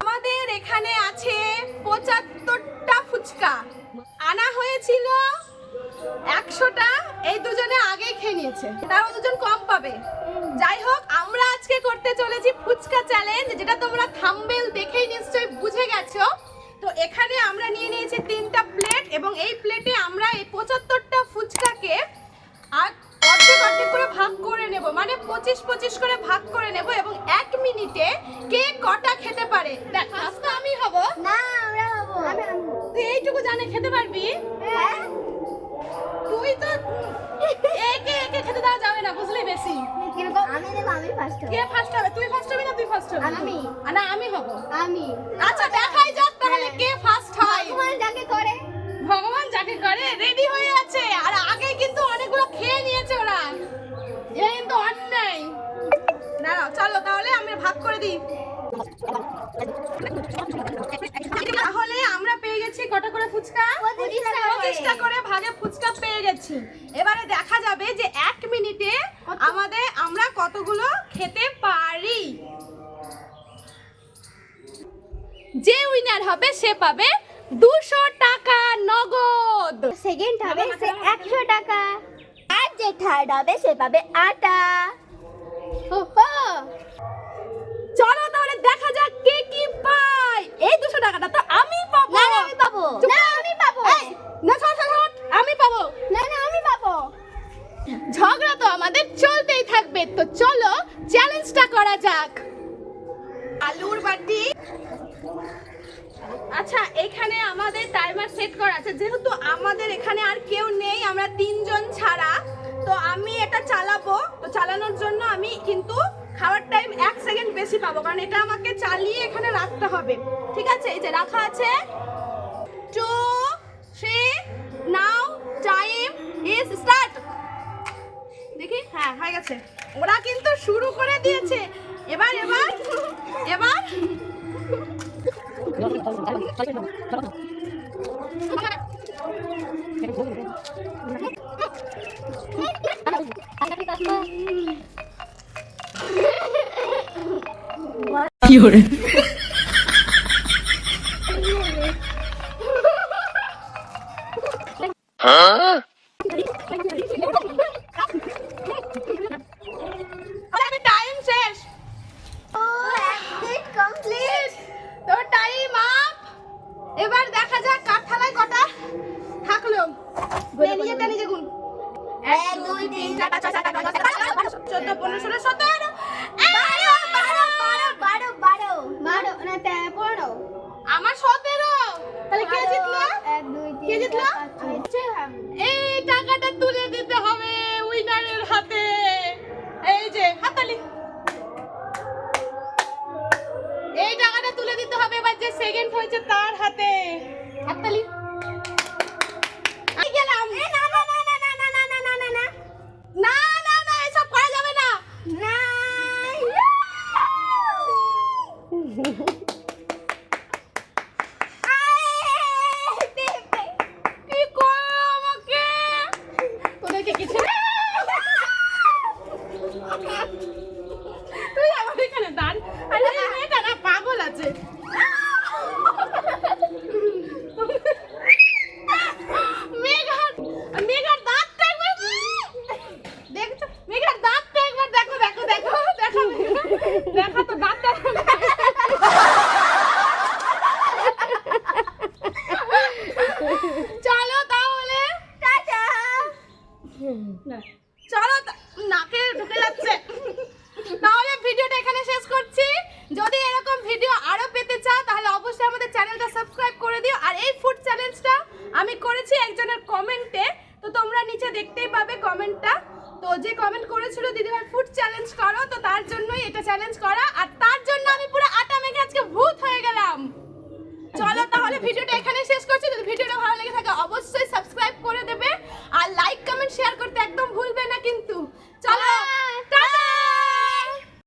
আমাদের এখানে আছে পঁচাত্তরটা ফুচকা। আনা হয়েছিল একশোটা এই দুজনে আগেই খেয়ে নিয়েছে। তারাও দুজন কম পাবে। যাই হোক আমরা আজকে করতে চলেছি ফুচকা চ্যালেঞ্জ যেটা তোমরা থাম্বেল দেখেই নিশ্চয়ই বুঝে গেছো। তো এখানে আমরা নিয়ে নিয়েছি তিনটা প্লেট এবং এই প্লেটে আমরা এই পঁচাত্তরটা পঁচিশ পঁচিশ করে ভাগ করে নেব এবং এক মিনিটে কে কটা খেতে পারে? দেখ ফার্স্ট তো আমি হব। না আমরা হব। তুই এইটুকু জানে খেতে পারবি? হ্যাঁ। তুই তো একে একে খেতে দেওয়া যাবে না বুঝলি বেশি? আমি দেবো আমি ফার্স্ট কে ফার্স্ট হবে? তুই ফার্স্ট হবি না তুই ফার্স্ট হবি? আমি। না আমি হব। আমি। আচ্ছা দেখাই যাক তাহলে কে ফার্স্ট হয়। ভগবান যাকে করে। করে দিই। তাহলে আমরা পেয়ে গেছি কটা করে ফুচকা? পঁচিশটা করে। করে ভাগে ফুচকা পেয়ে গেছি। এবারে দেখা যাবে যে এক মিনিটে আমাদের আমরা কতগুলো খেতে পারি। যে উইনার হবে সে পাবে দুশো টাকা নগদ। সেকেন্ড হবে সে একশো টাকা। আর যে থার্ড হবে সে পাবে আটা। থাকবে। তো চলো চ্যালেঞ্জটা করা যাক। আলুর বাটি। আচ্ছা এখানে আমাদের টাইমার সেট করা আছে। যেহেতু আমাদের এখানে আর কেউ নেই, আমরা তিনজন ছাড়া, তো আমি এটা চালাবো। তো চালানোর জন্য আমি কিন্তু খাওয়ার টাইম এক সেকেন্ড বেশি পাবো, কারণ এটা আমাকে চালিয়ে এখানে রাখতে হবে। ঠিক আছে? এই যে রাখা আছে। Two three now time is start দেখি? হ্যাঁ হয়ে গেছে। ওরা কিন্তু শুরু করে দিয়েছে। এবার এবার এবার। আমি টাইম শেষ ও এক কমপ্লিট তো টাইম আপ এবার দেখা যাক কার থালায় কটা থাকল। নিজেটা নিজে গুণ এক দুই তিন চার পাঁচ ছয় সাত আট নয় দশ এগারো বারো চোদ্দ পনেরো ষোলো সতেরো বারো বারো বারো বারো বারো। বারো না পনেরো। আমার সতেরো। তাহলে কে জিতলো? কে জিতলো? সাত। এই টাকাটা তুলে দিতে হবে উইনারের হাতে। এই যে হাতালি। এই টাকাটা তুলে দিতে হবে এবার যে সেকেন্ড হয়েছে তার হাতে হাততালি গেলাম না না না না না না না না না না না না না এসব করা যাবে না না আমাকে কিছু চলো নাকে ঢুকে যাচ্ছে। তাহলে ভিডিওটা এখানে শেষ করছি। যদি এরকম ভিডিও আরও পেতে চাও, তাহলে অবশ্যই আমাদের চ্যানেলটা সাবস্ক্রাইব করে দিও। আর এই ফুড চ্যালেঞ্জটা আমি করেছি একজনের কমেন্টে তো তোমরা নিচে দেখতেই পাবে কমেন্টটা তো যে কমেন্ট করেছিল দিদিভাই ফুড চ্যালেঞ্জ করো। তো তার জন্যই এটা চ্যালেঞ্জ করা। আর তার জন্য আমি পুরো আটা মেখে আজকে ভূত হয়ে গেলাম। চলো তাহলে ভিডিওটা এখানে শেষ করছি। যদি